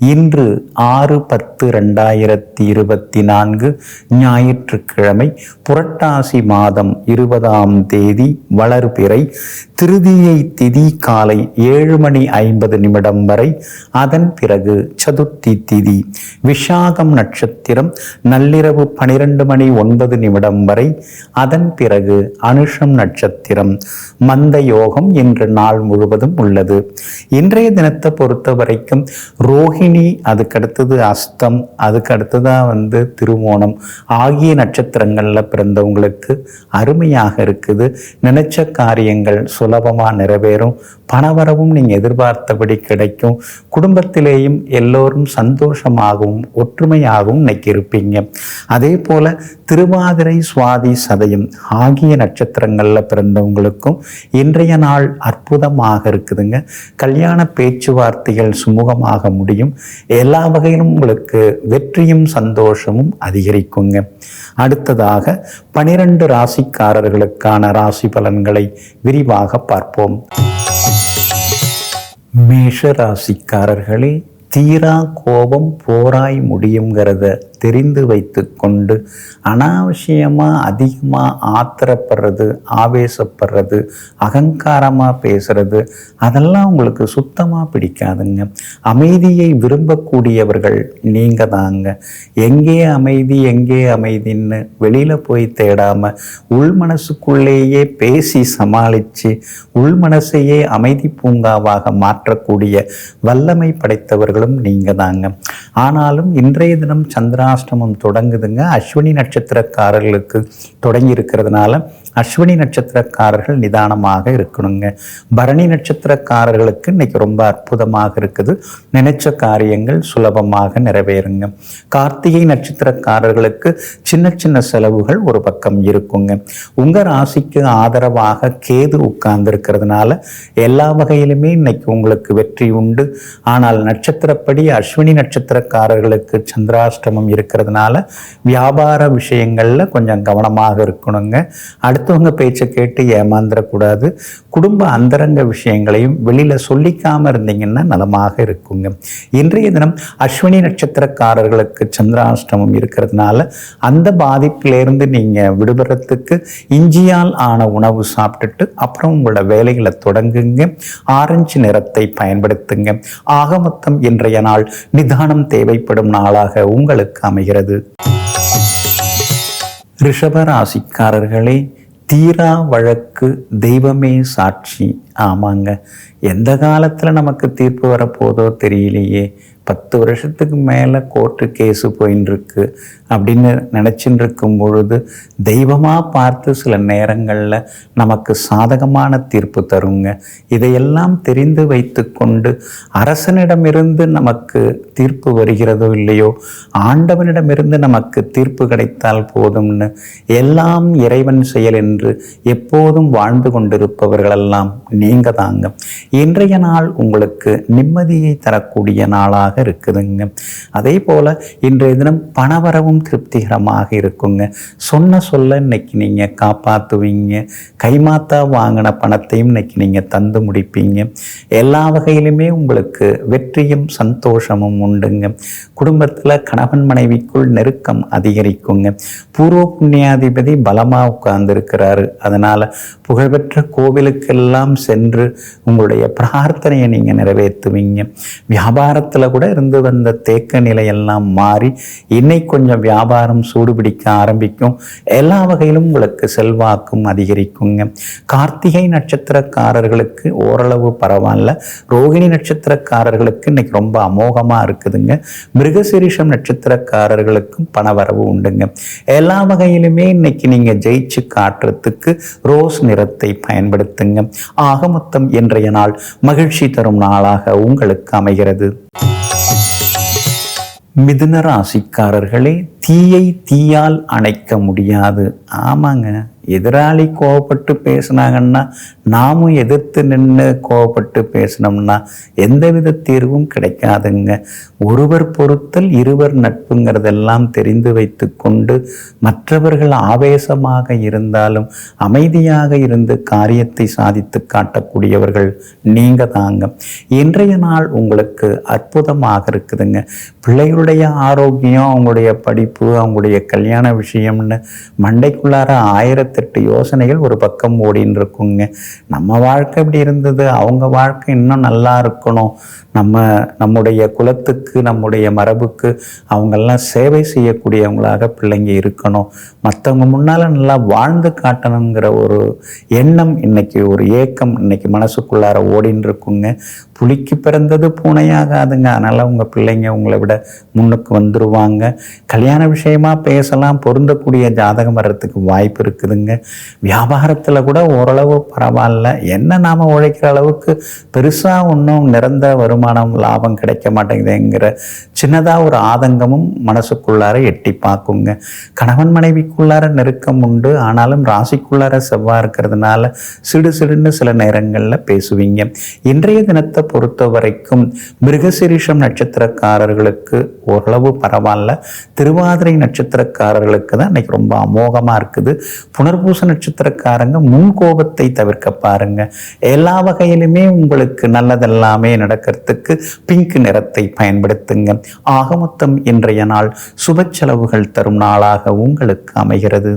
இன்று ஆறு பத்து ரெண்டாயிரத்தி இருபத்தி நான்கு ஞாயிற்றுக்கிழமை புரட்டாசி மாதம் இருபதாம் தேதி வளர்பிறை திருதியை திதி காலை ஏழு மணி ஐம்பது நிமிடம் வரை. அதன் பிறகு சதுர்த்தி திதி. விஷாகம் நட்சத்திரம் நள்ளிரவு பனிரெண்டு மணி ஒன்பது நிமிடம் வரை. அதன் பிறகு அனுஷம் நட்சத்திரம். மந்த யோகம் இன்று நாள் முழுவதும் உள்ளது. இன்றைய தினத்தை பொறுத்த வரைக்கும் ரோஹிணி அதுக்கடுத்தது அஸ்தம் அதுக்கு அடுத்ததாக வந்து திருவோணம் ஆகிய நட்சத்திரங்களில் பிறந்தவங்களுக்கு அருமையாக இருக்குது. நினைச்ச காரியங்கள் சுலபமாக நிறைவேறும். பணவரவும் நீங்கள் எதிர்பார்த்தபடி கிடைக்கும். குடும்பத்திலேயும் எல்லோரும் சந்தோஷமாகவும் ஒற்றுமையாகவும் இன்னைக்கு இருப்பீங்க அதே போல திருவாதிரை சுவாதி சதயம் ஆகிய நட்சத்திரங்களில் பிறந்தவங்களுக்கும் இன்றைய நாள் அற்புதமாக இருக்குதுங்க. கல்யாண பேச்சுவார்த்தைகள் சுமூகமாக முடியும். எல்லா வகையிலும் உங்களுக்கு வெற்றியும் சந்தோஷமும் அதிகரிக்குங்க. அடுத்ததாக பனிரெண்டு ராசிக்காரர்களுக்கான ராசி பலன்களை விரிவாக பார்ப்போம். மேஷ ராசிக்காரர்களே தீரா கோபம் போராய் முடியுங்கிறத தெரிந்து வைத்து கொண்டு அனாவசியமாக அதிகமாக ஆத்திரப்படுறது ஆவேசப்படுறது அகங்காரமாக பேசுறது அதெல்லாம் உங்களுக்கு சுத்தமாக பிடிக்காதுங்க. அமைதியை விரும்பக்கூடியவர்கள் நீங்கள் தாங்க. எங்கே அமைதி எங்கே அமைதின்னு வெளியில் போய் தேடாமல் உள் மனசுக்குள்ளேயே பேசி சமாளித்து உள் மனசையே அமைதி பூங்காவாக மாற்றக்கூடிய வல்லமை படைத்தவர்களும் நீங்கள் தாங்க. ஆனாலும் இன்றைய தினம் சந்திராஷ்டமம் தொடங்குதுங்க. அஸ்வினி நட்சத்திரக்காரர்களுக்கு தொடங்கி இருக்கிறதுனால அஸ்வினி நட்சத்திரக்காரர்கள் நிதானமாக இருக்கணுங்க. பரணி நட்சத்திரக்காரர்களுக்கு இன்னைக்கு ரொம்ப அற்புதமாக இருக்குது. நினைச்ச காரியங்கள் சுலபமாக நிறைவேறுங்க. கார்த்திகை நட்சத்திரக்காரர்களுக்கு சின்ன சின்ன செலவுகள் ஒரு பக்கம் இருக்குங்க. உங்க ராசிக்கு ஆதரவாக கேது உட்கார்ந்து இருக்கிறதுனால எல்லா வகையிலுமே இன்னைக்கு உங்களுக்கு வெற்றி உண்டு. ஆனால் நட்சத்திரப்படி அஸ்வினி நட்சத்திரக்காரர்களுக்கு சந்திராஷ்டமம் இருக்கிறதுனால வியாபார விஷயங்கள்ல கொஞ்சம் கவனமாக இருக்கணுங்க. அடுத்தவங்க பேச்சை கேட்டு ஏமாந்துடக்கூடாது குடும்ப அந்தரங்க விஷயங்களையும் வெளியில சொல்லிக்காம இருந்தீங்கன்னா நலமாக இருக்குங்க. இன்றைய தினம் அஸ்வினி நட்சத்திரக்காரர்களுக்கு சந்திராஷ்டமம் இருக்கிறதுனால அந்த பாதிப்பிலிருந்து நீங்க விடுபடுறதுக்கு இஞ்சியால் ஆன உணவு சாப்பிட்டுட்டு அப்புறம் உங்களோட வேலைகளை தொடங்குங்க. ஆரஞ்சு நிறத்தை பயன்படுத்துங்க. ஆக மொத்தம் இன்றைய நாள் நிதானம் தேவைப்படும் நாளாக உங்களுக்கு அமைகிறது. ரிஷபராசிக்காரர்களே தீரா வழக்கு தெய்வமே சாட்சி. ஆமாங்க. எந்த காலத்தில் நமக்கு தீர்ப்பு வரப்போதோ தெரியலையே. பத்து வருஷத்துக்கு மேலே கோர்ட்டு கேஸு போயின்னு இருக்கு அப்படின்னு நினச்சின்னு இருக்கும் பொழுது தெய்வமாக பார்த்து சில நேரங்களில் நமக்கு சாதகமான தீர்ப்பு தருங்க. இதையெல்லாம் தெரிந்து வைத்து கொண்டு அரசனிடமிருந்து நமக்கு தீர்ப்பு வருகிறதோ இல்லையோ ஆண்டவனிடமிருந்து நமக்கு தீர்ப்பு கிடைத்தால் போதும்னு எல்லாம் இறைவன் செயல் என்று எப்போதும் வாழ்ந்து கொண்டிருப்பவர்களெல்லாம் நீங்க தாங்க. இன்றைய நாள் உங்களுக்கு நிம்மதியை தரக்கூடிய நாளாக இருக்குதுங்க. அதே போல் இன்றைய தினம் பணவரவும் திருப்திகரமாக இருக்குங்க. சொன்ன சொல்ல இன்னைக்கு நீங்கள் காப்பாற்றுவீங்க கைமாத்தா வாங்கின பணத்தையும் இன்னைக்கு நீங்கள் தந்து முடிப்பீங்க. எல்லா வகையிலுமே உங்களுக்கு வெற்றியும் சந்தோஷமும் உண்டுங்க. குடும்பத்துல கணவன் மனைவிக்குள் நெருக்கம் அதிகரிக்குங்க. பூர்வ புண்ணியாதிபதி பலமா உட்கார்ந்துருக்கிறாரு. அதனால் அதனால புகழ்பெற்ற கோவிலுக்கெல்லாம் சென்று உங்களுடைய பிரார்த்தனையை நீங்க நிறைவேற்றுவீங்க. வியாபாரத்துல கூட இருந்து வந்த தேக்க நிலையெல்லாம் மாறி இன்னைக்கு கொஞ்சம் வியாபாரம் சூடுபிடிக்க ஆரம்பிக்கும். எல்லா வகையிலும் உங்களுக்கு செல்வாக்கும் அதிகரிக்குங்க. கார்த்திகை நட்சத்திரக்காரர்களுக்கு ஓரளவு பரவாயில்ல. ரோகிணி நட்சத்திரக்காரர்களுக்கு இன்னைக்கு ரொம்ப அமோகமா இருக்குதுங்க. மிருகசிரிஷம் நட்சத்திரக்காரர்களுக்கும் பணவரவு உண்டுங்க. எல்லா வகையிலுமே இன்னைக்கு நீங்க ஜெயிச்சு காட்டுறதுக்கு ரோஸ் நிறத்தை பயன்படுத்துங்க. ஆக மொத்தம் இன்றைய நாள் மகிழ்ச்சி தரும் நாளாக உங்களுக்கு அமைகிறது. மிதுன ராசிக்காரர்களே தீயை தீயால் அணைக்க முடியாது. ஆமாங்க. எதிராளி கோவப்பட்டு பேசுனாங்கன்னா நாமும் எதிர்த்து நின்று கோவப்பட்டு பேசினோம்னா எந்தவித தீர்வும் கிடைக்காதுங்க. ஒருவர் பொறுத்தல் இருவர் நட்புங்கிறதெல்லாம் தெரிந்து வைத்து கொண்டு மற்றவர்கள் ஆவேசமாக இருந்தாலும் அமைதியாக இருந்து காரியத்தை சாதித்து காட்டக்கூடியவர்கள் நீங்க தாங்க. இன்றைய நாள் உங்களுக்கு அற்புதமாக இருக்குதுங்க. பிள்ளைகளுடைய ஆரோக்கியம் அவங்களுடைய படிப்பு அவங்களுடைய கல்யாண விஷயம்னு மண்டைக்குள்ளார ஆயிரத்தெட்டு யோசனைகள் ஒரு பக்கம் ஓடின்னு இருக்குங்க நம்ம வாழ்க்கை இப்படி இருந்தது? அவங்க வாழ்க்கை இன்னும் நல்லா இருக்கணும். நம்ம நம்முடைய குலத்துக்கு நம்முடைய மரபுக்கு அவங்கெல்லாம் சேவை செய்யக்கூடியவங்களாக பிள்ளைங்க இருக்கணும். மற்றவங்க முன்னால் நல்லா வாழ்ந்து காட்டணுங்கிற ஒரு எண்ணம் இன்னைக்கு ஒரு ஏக்கம் இன்னைக்கு மனசுக்குள்ளார ஓடின்னு இருக்குங்க புலிக்கு பிறந்தது பூனையாகாதுங்க. அதனால் உங்கள் பிள்ளைங்க உங்களை விட முன்னுக்கு வந்துடுவாங்க கல்யாண விஷயமா பேசலாம் பொருந்தக்கூடிய ஜாதகம் வர்றதுக்கு வாய்ப்பு இருக்குதுங்க. வியாபாரத்தில் கூட ஓரளவு பரவாயில்ல. என்ன நாம் உழைக்கிற அளவுக்கு பெருசாக ஒன்றும் நிறந்த வருமானம் லாபம் கிடைக்க மாட்டேங்குதுங்கிற சின்னதாக ஒரு ஆதங்கமும் மனசுக்குள்ளார எட்டி பார்க்குங்க. கணவன் மனைவிக்குள்ளார நெருக்கம் உண்டு. ஆனாலும் ராசிக்குள்ளார செவ்வாய் இருக்கிறதுனால சிடு சிடுன்னு சில நேரங்களில் பேசுவீங்க. இன்றைய தினத்தை பொறுத்த வரைக்கும் மிருகசிரீஷம் நட்சத்திரக்காரர்களுக்கு ஓரளவு பரவாயில்ல. திருவாதிரை நட்சத்திரக்காரர்களுக்கு தான் இன்னைக்கு ரொம்ப அமோகமாக இருக்குது. புனர்பூச நட்சத்திரக்காரங்க முன் கோபத்தை தவிர்க்க பாருங்க. எல்லா வகையிலுமே உங்களுக்கு நல்லதெல்லாமே நடக்கிறதுக்கு பிங்க் நிறத்தை பயன்படுத்துங்க. ஆக மொத்தம் இன்றைய நாள் சுப செலவுகள் தரும் நாளாக உங்களுக்கு அமைகிறது.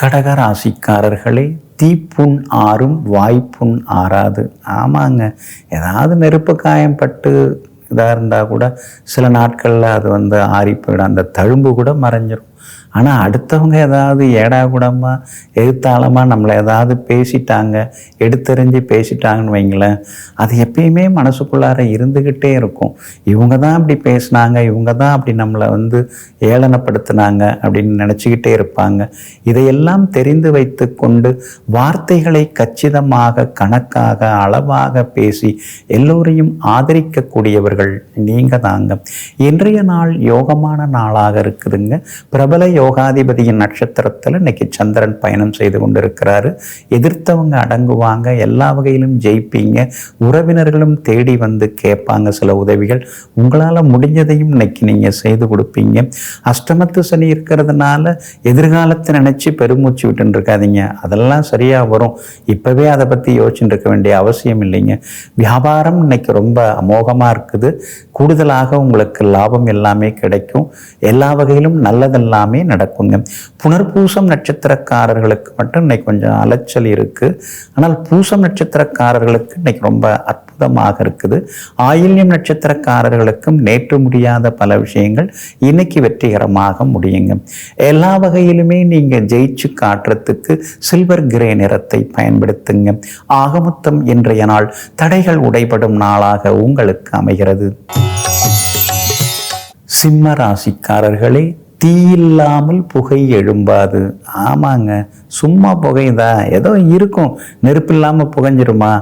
கடகராசிக்காரர்களே தீப்புண் ஆறும் வாய்ப்புண் ஆறாது. ஆமாங்க. ஏதாவது நெருப்பு காயம் பட்டு இதாக இருந்தால் கூட சில நாட்களில் அது வந்து ஆறி போயிடும். அந்த தழும்பு கூட மறைஞ்சிரும். ஆனால் அடுத்தவங்க ஏதாவது ஏடா கூடமாக எழுத்தாளமாக நம்மளை ஏதாவது பேசிட்டாங்க எடுத்தெறிஞ்சு பேசிட்டாங்கன்னு வைங்களேன் அது எப்பயுமே மனசுக்குள்ளார இருந்துக்கிட்டே இருக்கும். இவங்க தான் அப்படி பேசினாங்க இவங்க தான் அப்படி நம்மளை வந்து ஏளனப்படுத்தினாங்க அப்படின்னு நினச்சிக்கிட்டே இருப்பாங்க. இதையெல்லாம் தெரிந்து வைத்து கொண்டு வார்த்தைகளை கச்சிதமாக கணக்காக அளவாக பேசி எல்லோரையும் ஆதரிக்கக்கூடியவர்கள் நீங்கள் தாங்க இன்றைய நாள் யோகமான நாளாக இருக்குதுங்க. பிரபல யோகாதிபதியின் நட்சத்திரத்தில் இன்னைக்கு சந்திரன் பயணம் செய்து கொண்டிருக்கிறாரு. எதிர்த்தவங்க அடங்குவாங்க எல்லா வகையிலும் ஜெயிப்பீங்க உறவினர்களும் தேடி வந்து கேட்பாங்க சில உதவிகள். உங்களால் முடிஞ்சதையும் இன்னைக்கு நீங்கள் செய்து கொடுப்பீங்க. அஷ்டமத்து சனி இருக்கிறதுனால எதிர்காலத்தை நினச்சி பெருமூச்சு விட்டுன்னு இருக்காதீங்க. அதெல்லாம் சரியாக வரும். இப்போவே அதை பற்றி யோசிச்சுட்டு இருக்க வேண்டிய அவசியம் இல்லைங்க. வியாபாரம் இன்னைக்கு ரொம்ப அமோகமாக இருக்குது. கூடுதலாக உங்களுக்கு லாபம் எல்லாமே கிடைக்கும். எல்லா வகையிலும் நல்லதெல்லாமே நடக்குங்க. புனர்பூசம் நட்சத்திரக்காரர்களுக்கு மட்டும் இன்னைக்கு கொஞ்சம் அலைச்சல் இருக்குது ஆனால் பூசம் நட்சத்திரக்காரர்களுக்கு இன்னைக்கு ரொம்ப அற்புதமாக இருக்குது. ஆயில்யம் நட்சத்திரக்காரர்களுக்கும் நேற்று முடியாத பல விஷயங்கள் இன்னைக்கு வெற்றிகரமாக முடியுங்க. எல்லா வகையிலுமே நீங்க ஜெயிச்சு காட்டுறதுக்கு சில்வர் கிரே நிறத்தை பயன்படுத்துங்க. ஆகமொத்தம் இன்றைய நாள் தடைகள் உடைபடும் நாளாக உங்களுக்கு அமைகிறது. சிம்ம ராசிக்காரர்களே தீ இல்லாமல் புகை எழும்பாது. ஆமாங்க. சும்மா புகையுதா? ஏதோ இருக்கும். நெருப்பு இல்லாமல் புகைஞ்சிருமா?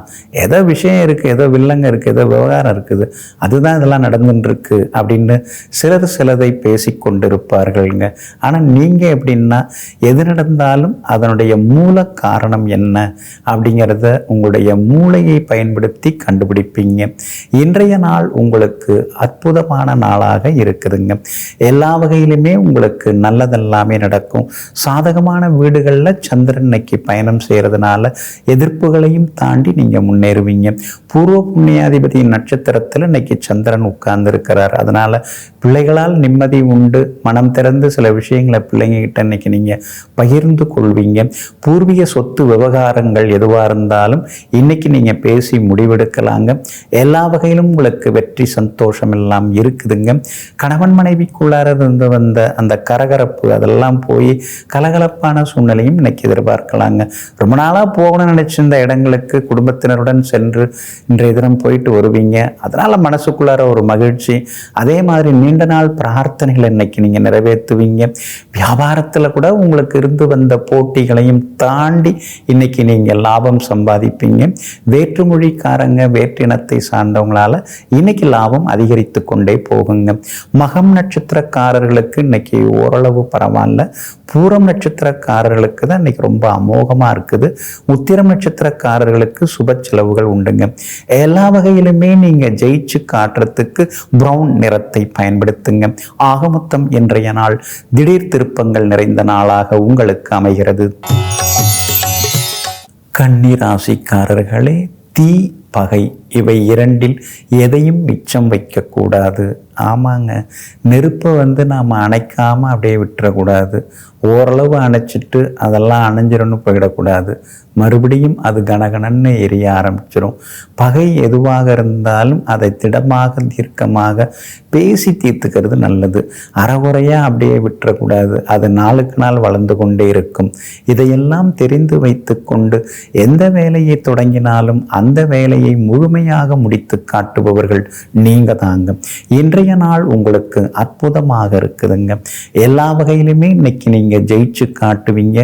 ஏதோ விஷயம் இருக்குது ஏதோ வில்லங்க இருக்குது ஏதோ விவகாரம் இருக்குது. அதுதான் இதெல்லாம் நடந்துட்டுருக்கு அப்படின்னு சிலது சிலதை பேசி கொண்டிருப்பார்கள்ங்க. ஆனால் நீங்கள் எப்படின்னா எது நடந்தாலும் அதனுடைய மூல காரணம் என்ன அப்படிங்கிறத உங்களுடைய மூளையை பயன்படுத்தி கண்டுபிடிப்பீங்க. இன்றைய நாள் உங்களுக்கு அற்புதமான நாளாக இருக்குதுங்க. எல்லா வகையிலுமே உங்களுக்கு நல்லதெல்லாமே நடக்கும். சாதகமான வீடுகளில் சந்திரன் இன்னைக்கு பயணம் செய்கிறதுனால எதிர்ப்புகளையும் தாண்டி நீங்கள் முன்னேறுவீங்க. பூர்வ புண்ணியாதிபதியின் நட்சத்திரத்தில் இன்னைக்கு சந்திரன் உட்கார்ந்து இருக்கிறார் அதனால பிள்ளைகளால் நிம்மதி உண்டு. மனம் திறந்து சில விஷயங்களை பிள்ளைங்க கிட்ட இன்னைக்கு நீங்கள் பகிர்ந்து கொள்வீங்க. பூர்வீக சொத்து விவகாரங்கள் எதுவாக இருந்தாலும் இன்னைக்கு நீங்கள் பேசி முடிவெடுக்கலாங்க. எல்லா வகையிலும் உங்களுக்கு வெற்றி சந்தோஷம் எல்லாம் இருக்குதுங்க. கணவன் மனைவிக்குள்ளார இருந்து வந்த அந்த கரகரப்பு அதெல்லாம் போய் கலகலப்பான சூழ்நிலையும் இன்னைக்கு எதிர்பார்க்கலாங்க. ரொம்ப நாளாக போகணும்னு நினச்சிருந்த இடங்களுக்கு குடும்பத்தினருடன் சென்று இன்றைய தினம் போயிட்டு வருவீங்க. அதனால் மனசுக்குள்ளார ஒரு மகிழ்ச்சி. அதே மாதிரி நீண்ட நாள் பிரார்த்தனைகள் இன்னைக்கு நீங்கள் நிறைவேற்றுவீங்க? வியாபாரத்தில் கூட உங்களுக்கு இருந்து வந்த போட்டிகளையும் தாண்டி இன்னைக்கு நீங்கள் லாபம் சம்பாதிப்பீங்க. வேற்றுமொழிக்காரங்க வேற்றினத்தை சார்ந்தவங்களால இன்னைக்கு லாபம் அதிகரித்து கொண்டே போகுங்க. மகம் நட்சத்திரக்காரர்களுக்கு இன்னைக்கு ஓரளவு பரவாயில்ல. பூரம் நட்சத்திரக்காரர்களுக்கு தான் இன்னைக்கு ரொம்ப அமோகமாக இருக்குது. உத்திரம் நட்சத்திரக்காரர்களுக்கு சுப செலவுகள் உண்டுங்க. எல்லா வகையிலுமே நீங்கள் ஜெயிச்சு காட்டுறதுக்கு பிரவுன் நிறத்தை பயன்படுத்துங்க. ஆகமொத்தம் இன்றைய நாள் திடீர் திருப்பங்கள் நிறைந்த நாளாக உங்களுக்கு அமைகிறது. கன்னிராசிக்காரர்களே தீ பகை இவை இரண்டில் எதையும் மிச்சம் வைக்கக்கூடாது. ஆமாங்க. நெருப்பை வந்து நாம் அணைக்காமல் அப்படியே விட்டுறக்கூடாது. ஓரளவு அணைச்சிட்டு அதெல்லாம் அணைஞ்சிரும்னு போயிடக்கூடாது. மறுபடியும் அது கனகனன்னு எரிய ஆரம்பிச்சிடும் பகை எதுவாக இருந்தாலும் அதை திடமாக தீர்க்கமாக பேசி தீர்த்துக்கிறது நல்லது. அறகுறையாக அப்படியே விட்டுறக்கூடாது. அது நாளுக்கு நாள் வளர்ந்து கொண்டே இருக்கும். இதையெல்லாம் தெரிந்து வைத்து கொண்டு எந்த வேலையை தொடங்கினாலும் அந்த வேலையை முழுமை முழுமையாக முடித்து காட்டுபவர்கள் நீங்க தாங்க இன்றைய நாள் உங்களுக்கு அற்புதமாக இருக்குதுங்க. எல்லா வகையிலுமே இன்னைக்கு நீங்க ஜெயிச்சு காட்டுவீங்க.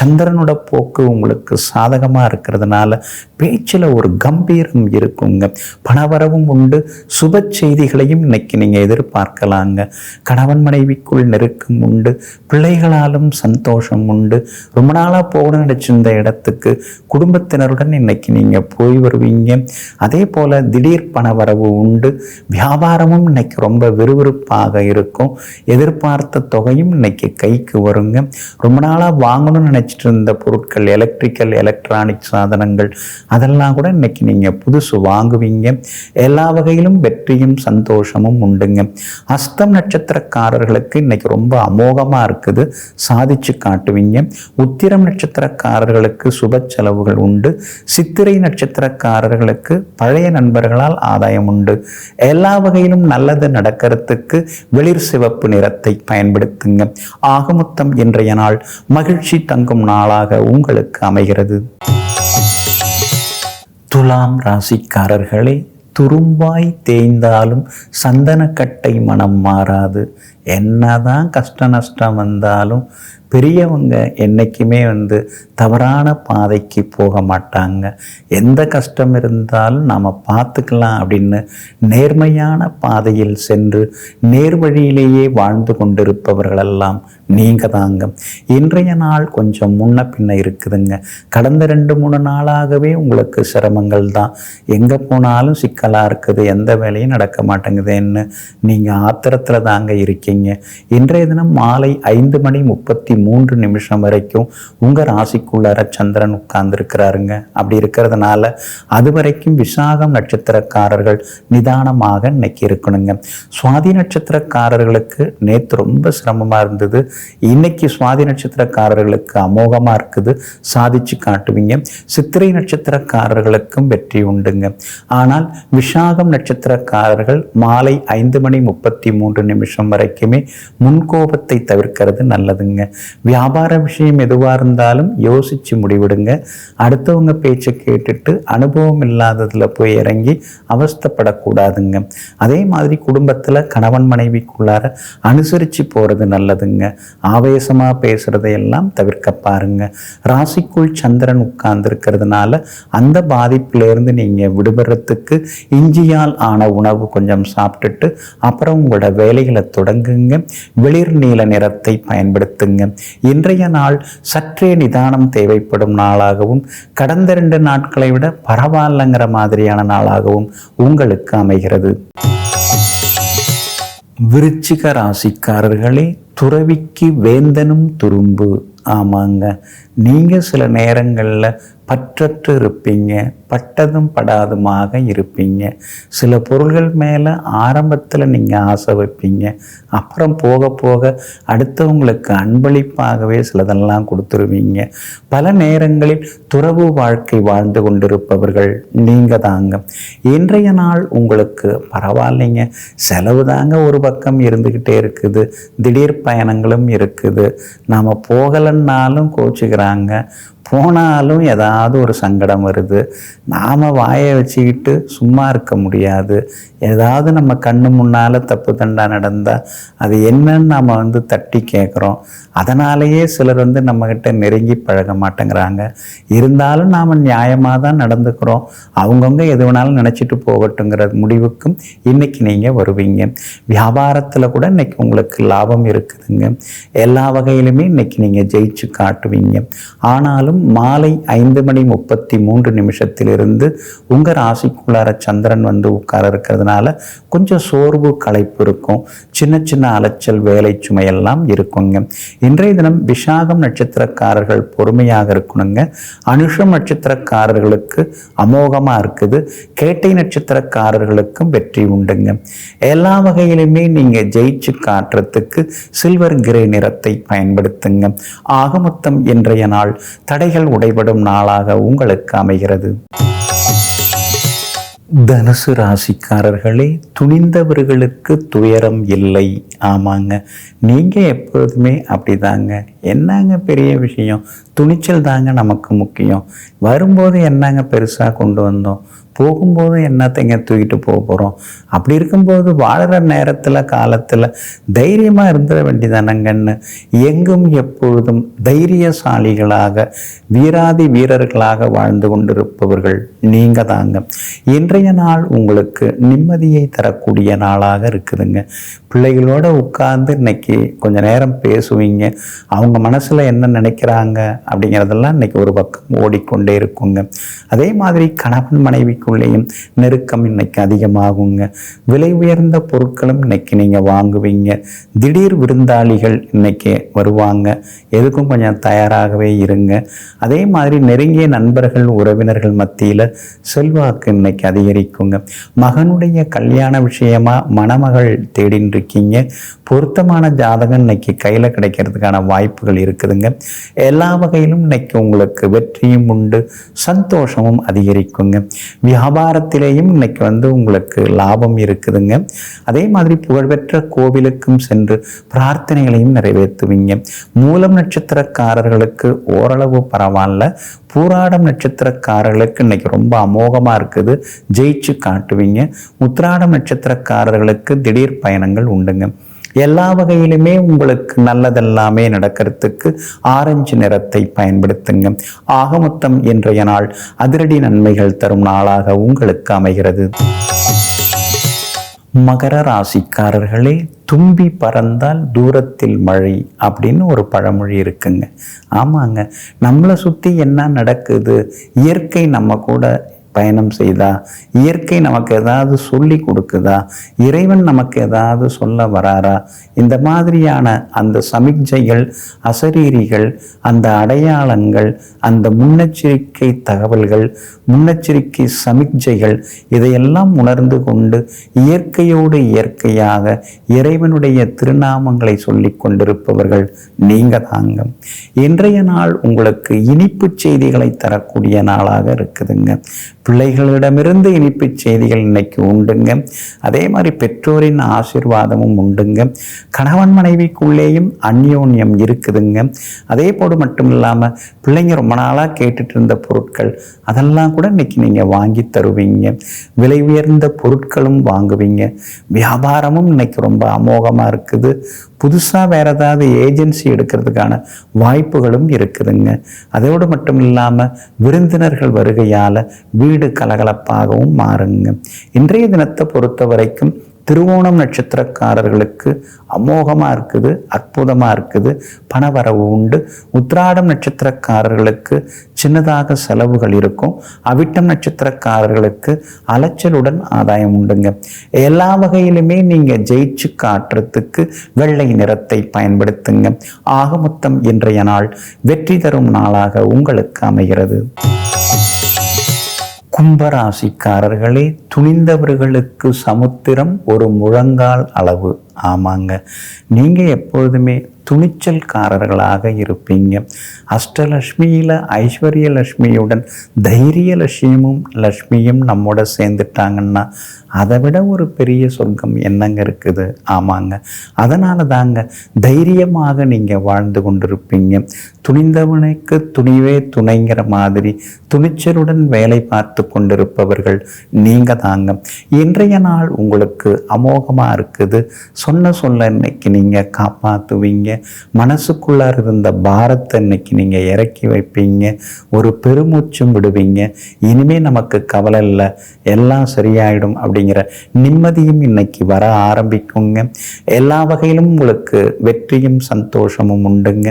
சந்திரனோட போக்கு உங்களுக்கு சாதகமாக இருக்கிறதுனால பேச்சில் ஒரு கம்பீரம் இருக்குங்க. பணவரவும் உண்டு. சுப செய்திகளையும் இன்னைக்கு நீங்கள் எதிர்பார்க்கலாங்க. கணவன் மனைவிக்குள் நெருக்கம் உண்டு. பிள்ளைகளாலும் சந்தோஷம் உண்டு. ரொம்ப நாளாக போகணும்னு நினச்சிருந்த இடத்துக்கு குடும்பத்தினருடன் இன்னைக்கு நீங்கள் போய் வருவீங்க. அதே போல் திடீர் பணவரவு உண்டு. வியாபாரமும் இன்னைக்கு ரொம்ப விறுவிறுப்பாக இருக்கும். எதிர்பார்த்த தொகையும் இன்னைக்கு கைக்கு வருங்க. ரொம்ப நாளாக வாங்கணும்னு நினச்சிட்டு இருந்த பொருட்கள் எலக்ட்ரிக்கல் எலக்ட்ரானிக் சாதனங்கள் அதெல்லாம் கூட இன்றைக்கி நீங்கள் புதுசு வாங்குவீங்க. எல்லா வகையிலும் வெற்றியும் சந்தோஷமும் உண்டுங்க. அஸ்தம் நட்சத்திரக்காரர்களுக்கு இன்றைக்கி ரொம்ப அமோகமாக இருக்குது. சாதிச்சு காட்டுவீங்க. உத்திரம் நட்சத்திரக்காரர்களுக்கு சுப செலவுகள் உண்டு. சித்திரை நட்சத்திரக்காரர்களுக்கு பழைய நண்பர்களால் ஆதாயம் உண்டு. எல்லா வகையிலும் நல்லது நடக்கிறதுக்கு வெளிர் சிவப்பு நிறத்தை பயன்படுத்துங்க. ஆகமொத்தம் இன்றைய நாள் மகிழ்ச்சி தங்கும் நாளாக உங்களுக்கு அமைகிறது. துலாம் ராசிக்காரர்களே துரும்பாய் தேய்ந்தாலும் சந்தனக்கட்டை மனம் மாறாது. என்னதான் கஷ்ட நஷ்டம் வந்தாலும் பெரியவங்க என்றைக்குமே வந்து தவறான பாதைக்கு போக மாட்டாங்க. எந்த கஷ்டம் இருந்தாலும் நாம் பார்த்துக்கலாம் அப்படின்னு நேர்மையான பாதையில் சென்று நேர்வழியிலேயே வாழ்ந்து கொண்டிருப்பவர்களெல்லாம் நீங்கள் தாங்க இன்றைய நாள் கொஞ்சம் முன்ன பின்ன இருக்குதுங்க. கடந்த ரெண்டு மூணு நாளாகவே உங்களுக்கு சிரமங்கள் தான். எங்கே போனாலும் சிக்கலாக இருக்குது. எந்த வேலையும் நடக்க மாட்டேங்குதுன்னு நீங்கள் ஆத்திரத்தில் தாங்க இருக்கீங்க. இன்றைய தினம் மாலை ஐந்து மணி முப்பத்தி மூன்று நிமிஷம் வரைக்கும் உங்கள் ராசிக்குள்ளார சந்திரன் உட்கார்ந்துருக்கிறாருங்க. அப்படி இருக்கிறதுனால அது வரைக்கும் விசாகம் நட்சத்திரக்காரர்கள் நிதானமாக இன்னைக்கு இருக்கணுங்க. சுவாதி நட்சத்திரக்காரர்களுக்கு நேற்று ரொம்ப சிரமமாக இருந்தது. இன்னைக்கு சுவாதி நட்சத்திரக்காரர்களுக்கு அமோகமாக இருக்குது. சாதிச்சு காட்டுவீங்க. சித்திரை நட்சத்திரக்காரர்களுக்கும் வெற்றி உண்டுங்க. ஆனால் விஷாகம் நட்சத்திரக்காரர்கள் மாலை ஐந்து மணி முப்பத்தி மூன்று நிமிஷம் வரைக்கும் முன்கோபத்தை தவிர்க்கிறது நல்லதுங்க. வியாபார விஷயம் எதுவாக இருந்தாலும் யோசிச்சு முடிவிடுங்க. அடுத்தவங்க பேச்சை கேட்டுட்டு அனுபவம் இல்லாததில் போய் இறங்கி அவஸ்தைப்படக்கூடாதுங்க. அதே மாதிரி குடும்பத்தில் கணவன் மனைவிக்குள்ளார அனுசரித்து போகிறது நல்லதுங்க. ஆவேசமாக பேசுகிறதையெல்லாம் தவிர்க்க பாருங்க. ராசிக்குள் சந்திரன் உட்கார்ந்துருக்கிறதுனால அந்த பாதிப்பிலேருந்து நீங்கள் விடுபடுறதுக்கு இஞ்சியால் ஆன உணவு கொஞ்சம் சாப்பிட்டுட்டு அப்புறம் உங்களோட வேலைகளை தொடங்க. தொடங்குங்க வெளிர் நீல நிறத்தை பயன்படுத்துங்க. இன்றைய நாள் சற்றே நிதானம் தேவைப்படும் நாளாகவும் கடந்த ரெண்டு நாட்களை விட பரவாயில்லைங்கிற மாதிரியான நாளாகவும் உங்களுக்கு அமைகிறது. விருச்சிக ராசிக்காரர்களே துறவிக்கு வேந்தனும் துரும்பு. ஆமாங்க. நீங்கள் சில நேரங்களில் பற்றற்று இருப்பீங்க பட்டதும் படாதுமாக இருப்பீங்க. சில பொருள்கள் மேலே ஆரம்பத்தில் நீங்கள் ஆசை வைப்பீங்க. அப்புறம் போக போக அடுத்தவங்களுக்கு அன்பளிப்பாகவே சிலதெல்லாம் கொடுத்துருவீங்க. பல நேரங்களில் துறவு வாழ்க்கை வாழ்ந்து கொண்டிருப்பவர்கள் நீங்கள் தாங்க. இன்றைய நாள் உங்களுக்கு பரவாயில்லைங்க. செலவு தாங்க ஒரு பக்கம் இருந்துக்கிட்டே இருக்குது. திடீர் பயணங்களும் இருக்குது. நாம் போகலைன்னாலும் கோச்சுக்கிறாங்க. வராங்க. போனாலும் ஏதாவது ஒரு சங்கடம் வருது. நாம் வாயை வச்சுக்கிட்டு சும்மா இருக்க முடியாது. ஏதாவது நம்ம கண்ணு முன்னால் தப்பு தண்டா நடந்தால் அது என்னன்னு நாம் வந்து தட்டி கேட்குறோம் அதனாலேயே சிலர் வந்து நம்மக்கிட்ட நெருங்கி பழக மாட்டேங்கிறாங்க. இருந்தாலும் நாம் நியாயமாக தான் நடந்துக்கிறோம். அவங்கவுங்க எது வேணாலும் நினச்சிட்டு போகட்டுங்கிற முடிவுக்கும் இன்னைக்கு நீங்கள் வருவீங்க. வியாபாரத்தில் கூட இன்றைக்கி உங்களுக்கு லாபம் இருக்குதுங்க. எல்லா வகையிலுமே இன்றைக்கி நீங்கள் ஜெயிச்சு காட்டுவீங்க. ஆனாலும் மாலை ஐந்து மணி முப்பத்தி மூன்று நிமிஷத்திலிருந்து உங்கள் ராசிக்குள்ளார சந்திரன் வந்து உட்கார இருக்கிறதுனால கொஞ்சம் சோர்வு களைப்பு இருக்கும். சின்ன சின்ன அலைச்சல் வேலை சுமையெல்லாம் இருக்குங்க. இன்றைய தினம் விஷாகம் நட்சத்திரக்காரர்கள் பொறுமையாக இருக்கணுங்க. அனுஷம் நட்சத்திரக்காரர்களுக்கு அமோகமாக இருக்குது. கேட்டை நட்சத்திரக்காரர்களுக்கும் வெற்றி உண்டுங்க. எல்லா வகையிலுமே நீங்கள் ஜெயிச்சு காட்டுறதுக்கு சில்வர் கிரே நிறத்தை பயன்படுத்துங்க. ஆக மொத்தம் இன்றைய நாள் தடைகள் உடைபடும் நாளாக உங்களுக்கு அமைகிறது. தனுசு ராசிக்காரர்களே துணிந்தவர்களுக்கு துயரம் இல்லை. ஆமாங்க. நீங்கள் எப்போதுமே அப்படிதாங்க. என்னங்க பெரிய விஷயம்? துணிச்சல் தாங்க நமக்கு முக்கியம். வரும்போது என்னங்க பெருசாக கொண்டு வந்தோம்? போகும்போது என்னத்தைங்க தூக்கிட்டு போக போகிறோம் அப்படி இருக்கும்போது வாழ்கிற நேரத்தில் காலத்தில் தைரியமாக இருந்துட வேண்டியதானங்கன்னு எங்கும் எப்பொழுதும் தைரியசாலிகளாக வீராதி வீரர்களாக வாழ்ந்து கொண்டிருப்பவர்கள் நீங்கள் தாங்க. இன்றைய நாள் உங்களுக்கு நிம்மதியை தரக்கூடிய நாளாக இருக்குதுங்க. பிள்ளைகளோட உட்கார்ந்து இன்னைக்கு கொஞ்ச நேரம் பேசுவீங்க. அவங்க மனசில் என்ன நினைக்கிறாங்க அப்படிங்கிறதெல்லாம் இன்னைக்கு ஒரு பக்கம் ஓடிக்கொண்டே இருக்குங்க. அதே மாதிரி கணவன் மனைவி மனைவிக்குள்ளேயும் நெருக்கம் இன்னைக்கு அதிகமாகுங்க. விலை உயர்ந்த பொருட்களும் இன்னைக்கு நீங்கள் வாங்குவீங்க. திடீர் விருந்தாளிகள் இன்னைக்கு வருவாங்க. எதுக்கும் கொஞ்சம் தயாராகவே இருங்க. அதே மாதிரி நெருங்கிய நண்பர்கள் உறவினர்கள் மத்தியில் செல்வாக்கு இன்னைக்கு அதிகரிக்குங்க. மகனுடைய கல்யாண விஷயமா மணமகள் தேடின்னு இருக்கீங்க பொருத்தமான ஜாதகம் இன்னைக்கு கையில் கிடைக்கிறதுக்கான வாய்ப்புகள் இருக்குதுங்க. எல்லா வகையிலும் இன்னைக்கு உங்களுக்கு வெற்றியும் உண்டு. சந்தோஷமும் அதிகரிக்குங்க. வியாபாரத்திலேயும் இன்னைக்கு வந்து உங்களுக்கு லாபம் இருக்குதுங்க. அதே மாதிரி புகழ்பெற்ற கோவிலுக்கும் சென்று பிரார்த்தனைகளையும் நிறைவேற்றுவீங்க. மூலம் நட்சத்திரக்காரர்களுக்கு ஓரளவு பரவாயில்ல. பூராடம் நட்சத்திரக்காரர்களுக்கு இன்னைக்கு ரொம்ப அமோகமாக இருக்குது. ஜெயிச்சு காட்டுவீங்க. உத்திராடம் நட்சத்திரக்காரர்களுக்கு திடீர் பயணங்கள் உண்டுங்க. எல்லா வகையிலுமே உங்களுக்கு நல்லதெல்லாமே நடக்கிறதுக்கு ஆரஞ்சு நிறத்தை பயன்படுத்துங்க. ஆகமொத்தம் என்றைய இன்றைய நாள் அதிரடி நன்மைகள் தரும் நாளாக உங்களுக்கு அமைகிறது. மகர ராசிக்காரர்களே தும்பி பறந்தால் தூரத்தில் மழை அப்படின்னு ஒரு பழமொழி இருக்குங்க. ஆமாங்க. நம்மளை சுற்றி என்ன நடக்குது? இயற்கை நம்ம கூட பயணம் செய்தா? இயற்கை நமக்கு ஏதாவது சொல்லி கொடுக்குதா? இறைவன் நமக்கு ஏதாவது சொல்ல வராரா? இந்த மாதிரியான அந்த சமிக்ஜைகள் அசரீரிகள் அந்த அடையாளங்கள் அந்த முன்னெச்சரிக்கை தகவல்கள் முன்னெச்சரிக்கை சமிக்ஜைகள் இதையெல்லாம் உணர்ந்து கொண்டு இயற்கையோடு இயற்கையாக இறைவனுடைய திருநாமங்களை சொல்லி கொண்டிருப்பவர்கள் நீங்க தாங்க இன்றைய நாள் உங்களுக்கு இனிப்பு செய்திகளை தரக்கூடிய நாளாக இருக்குதுங்க. பிள்ளைகளிடமிருந்து இனிப்பு செய்திகள் இன்னைக்கு உண்டுங்க. அதே மாதிரி பெற்றோரின் ஆசிர்வாதமும் உண்டுங்க. கணவன் மனைவிக்குள்ளேயும் அந்யோன்யம் இருக்குதுங்க. அதே போடு மட்டும் இல்லாமல் பிள்ளைங்க ரொம்ப நாளாக கேட்டுட்டு இருந்த பொருட்கள் அதெல்லாம் கூட இன்னைக்கு நீங்கள் வாங்கி தருவீங்க. விலை உயர்ந்த பொருட்களும் வாங்குவீங்க. வியாபாரமும் இன்னைக்கு ரொம்ப அமோகமாக இருக்குது. புதுசாக வேற ஏதாவது ஏஜென்சி எடுக்கிறதுக்கான வாய்ப்புகளும் இருக்குதுங்க. அதோடு மட்டும் இல்லாமல் விருந்தினர்கள் வருகையால் வீடு கலகலப்பாகவும் மாறுங்க. இன்றைய தினத்தை பொறுத்த வரைக்கும் திருவோணம் நட்சத்திரக்காரர்களுக்கு அமோகமாக இருக்குது அற்புதமாக இருக்குது பணவரவு உண்டு. உத்ராடம் நட்சத்திரக்காரர்களுக்கு சின்னதாக செலவுகள் இருக்கும். அவிட்டம் நட்சத்திரக்காரர்களுக்கு அலைச்சலுடன் ஆதாயம் உண்டுங்க. எல்லா வகையிலுமே நீங்கள் ஜெயிச்சு காட்டுறதுக்கு வெள்ளை நிறத்தை பயன்படுத்துங்க. ஆகமொத்தம் இன்றைய நாள் வெற்றி தரும் நாளாக உங்களுக்கு அமைகிறது. கும்பராசிக்காரர்களே துணிந்தவர்களுக்கு சமுத்திரம் ஒரு முழங்கால் அளவு. ஆமாங்க. நீங்கள் எப்பொழுதுமே துணிச்சல்காரர்களாக இருப்பீங்க. அஷ்டலக்ஷ்மியில் ஐஸ்வர்ய லக்ஷ்மியுடன் தைரிய லட்சுமியும் லக்ஷ்மியும் நம்மோட சேர்ந்துட்டாங்கன்னா அதை விட ஒரு பெரிய சொர்க்கம் என்னங்க இருக்குது? ஆமாங்க. அதனால தாங்க தைரியமாக நீங்கள் வாழ்ந்து கொண்டிருப்பீங்க. துணிந்தவனுக்கு துணிவே துணைங்கிற மாதிரி துணிச்சலுடன் வேலை பார்த்து கொண்டிருப்பவர்கள் நீங்கள் தாங்க இன்றைய நாள் உங்களுக்கு அமோகமாக இருக்குது. சொன்ன சொல்ல இன்னைக்கு நீங்கள் காப்பாற்றுவீங்க மனசுக்குள்ளார் இருந்த பாரத்தை இன்னைக்கு நீங்கள் இறக்கி வைப்பீங்க. ஒரு பெருமூச்சும் விடுவீங்க. இனிமே நமக்கு கவலை இல்லை. எல்லாம் சரியாயிடும் அப்படிங்கிற நிம்மதியும் இன்னைக்கு வர ஆரம்பிக்குங்க. எல்லா வகையிலும் உங்களுக்கு வெற்றியும் சந்தோஷமும் உண்டுங்க.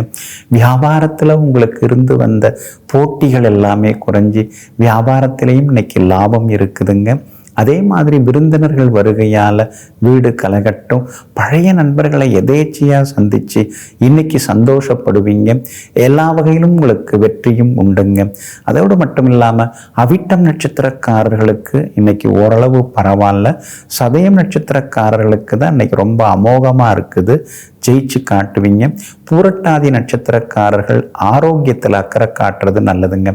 வியாபாரத்தில் உங்களுக்கு இருந்து வந்த போட்டிகள் எல்லாமே குறைஞ்சி வியாபாரத்திலையும் இன்னைக்கு லாபம் இருக்குதுங்க. அதே மாதிரி விருந்தினர்கள் வருகையால் வீடு கலகட்டும் பழைய நண்பர்களை எதேச்சியாக சந்தித்து இன்னைக்கு சந்தோஷப்படுவீங்க. எல்லா வகையிலும் உங்களுக்கு வெற்றியும் உண்டுங்க. அதோடு மட்டும் இல்லாமல் அவிட்டம் நட்சத்திரக்காரர்களுக்கு இன்னைக்கு ஓரளவு பரவாயில்ல சதயம் நட்சத்திரக்காரர்களுக்கு தான் இன்னைக்கு ரொம்ப அமோகமாக இருக்குது. ஜெயிச்சு காட்டுவீங்க. பூரட்டாதி நட்சத்திரக்காரர்கள் ஆரோக்கியத்தில் அக்கறை காட்டுறது நல்லதுங்க.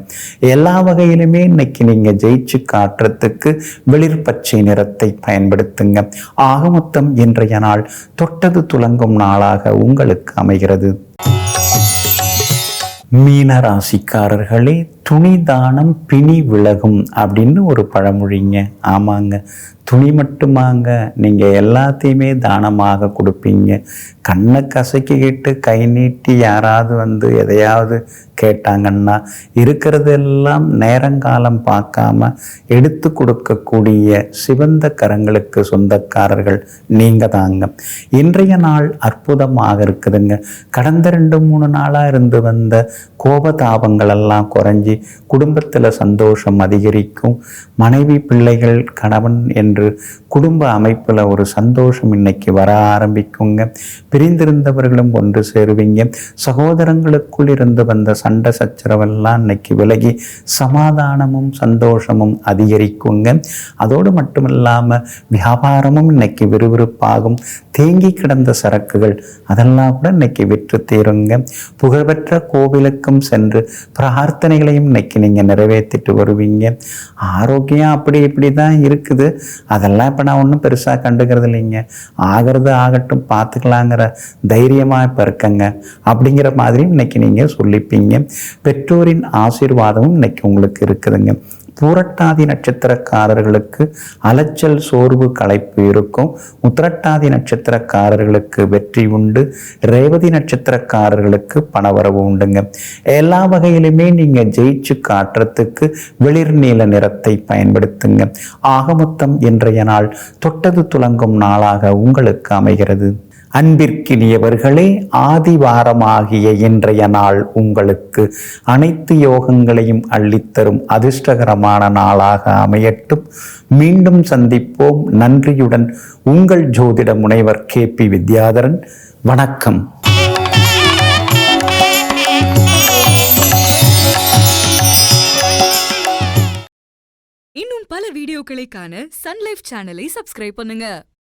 எல்லா வகையிலுமே இன்னைக்கு நீங்கள் ஜெயிச்சு காட்டுறதுக்கு வெளிர் பச்சை நிறத்தை பயன்படுத்துங்க. ஆக மொத்தம் இன்றைய நாள் தொட்டது துலங்கும் நாளாக உங்களுக்கு அமைகிறது. மீன ராசிக்காரர்களே துணி தானம் பிணி விலகும் அப்படின்னு ஒரு பழமொழிங்க. ஆமாங்க. துணி மட்டுமாங்க. நீங்கள் எல்லாத்தையுமே தானமாக கொடுப்பீங்க. கண்ணை கசக்கிக்கிட்டு கை நீட்டி யாராவது வந்து எதையாவது கேட்டாங்கன்னா இருக்கிறதெல்லாம் நேரங்காலம் பார்க்காம எடுத்து கொடுக்கக்கூடிய சிவந்த கரங்களுக்கு சொந்தக்காரர்கள் நீங்கள் தாங்க. இன்றைய நாள் அற்புதமாக இருக்குதுங்க. கடந்த ரெண்டு மூணு நாளாக இருந்து வந்த கோபதாபங்களெல்லாம் குறைஞ்சி குடும்பத்தில் சந்தோஷம் அதிகரிக்கும். மனைவி பிள்ளைகள் கணவன் என்று குடும்ப அமைப்பில் ஒரு சந்தோஷம் இன்னைக்கு வர ஆரம்பிக்குங்க. பிரிந்திருந்தவர்களும் ஒன்று சேருவீங்க. சகோதரங்களுக்குள் இருந்து வந்த சண்டை சச்சரவெல்லாம் இன்னைக்கு விலகி சமாதானமும் சந்தோஷமும் அதிகரிக்குங்க. அதோடு மட்டும் இல்லாமல் வியாபாரமும் இன்னைக்கு விறுவிறுப்பாகும். தேங்கி கிடந்த சரக்குகள் அதெல்லாம் கூட இன்னைக்கு விற்று தீருங்க. புகழ்பெற்ற கோவில் கோவிலுக்கும் சென்று பிரார்த்தனைகளையும் இன்னைக்கு நீங்கள் நிறைவேற்றிட்டு வருவீங்க. ஆரோக்கியம் அப்படி இப்படி தான் இருக்குது. அதெல்லாம் இப்போ நான் ஒன்றும் பெருசாக கண்டுக்கிறது இல்லைங்க. ஆகிறது ஆகட்டும் பார்த்துக்கலாங்கிற தைரியமாக இப்போ இருக்கங்க. அப்படிங்கிற மாதிரி இன்னைக்கு நீங்கள் சொல்லிப்பீங்க. பெற்றோரின் ஆசீர்வாதமும் இன்னைக்கு உங்களுக்கு இருக்குதுங்க. பூரட்டாதி நட்சத்திரக்காரர்களுக்கு அலைச்சல் சோர்வு களைப்பு இருக்கும். உத்திரட்டாதி நட்சத்திரக்காரர்களுக்கு வெற்றி உண்டு. ரேவதி நட்சத்திரக்காரர்களுக்கு பணவரவு உண்டுங்க. எல்லா வகையிலுமே நீங்கள் ஜெயிச்சு காட்டுறதுக்கு வெளிர் நீல நிறத்தை பயன்படுத்துங்க. ஆகமொத்தம் இன்றைய நாள் தொட்டது துலங்கும் நாளாக உங்களுக்கு அமைகிறது. அன்பிற்கினியவர்களே ஆதிவாரமாகிய இன்றைய நாள் உங்களுக்கு அனைத்து யோகங்களையும் அள்ளித்தரும் அதிர்ஷ்டகரமான நாளாக அமையட்டும். மீண்டும் சந்திப்போம். நன்றியுடன் உங்கள் ஜோதிட முனைவர் கே. பி. வித்யாதரன். வணக்கம். இன்னும் பல வீடியோக்களை காண சன்லைஃப் சேனலை சப்ஸ்கிரைப் பண்ணுங்க.